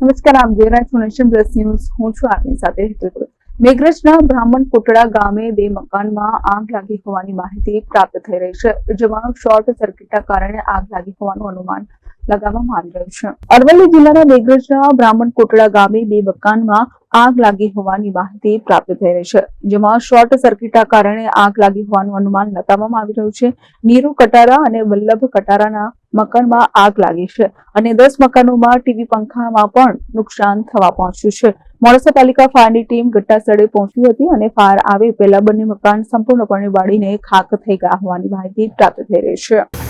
નમસ્કાર આપ જોઈ રહ્યા છો નેશન પ્લસ ન્યૂઝ. હું છું આપની સાથે હેતલ મેઘરજના બ્રાહ્મણ કોટડા ગામે બે મકાનમાં આગ લાગી હોવાની માહિતી પ્રાપ્ત થઈ રહી છે, જેમાં શોર્ટ સર્કિટના કારણે આગ લાગી હોવાનું અનુમાન લગાવવામાં આવી રહ્યું છે. અરવલ્લી જિલ્લાના મેઘરજના બ્રાહ્મણ કોટડા ગામે બે મકાનમાં આગ લાગી હોવાની માહિતી પ્રાપ્ત થઈ રહી છે, જેમાં શોર્ટ સર્કિટના કારણે આગ લાગી હોવાનું અનુમાન લગાવવામાં આવી રહ્યું છે. નીરુ કટારા અને વલ્લભ કટારાના મકાનમાં આગ લાગી છે અને દસ મકાનોમાં ટીવી પંખામાં પણ નુકસાન થવા પહોંચ્યું છે. મોડાસા પાલિકા ફાયરની ટીમ ઘટના સ્થળે પહોંચી હતી અને ફાયર આવે પહેલા બંને મકાન સંપૂર્ણપણે બાળીને ખાક થઈ ગયા હોવાની માહિતી પ્રાપ્ત થઈ રહી છે.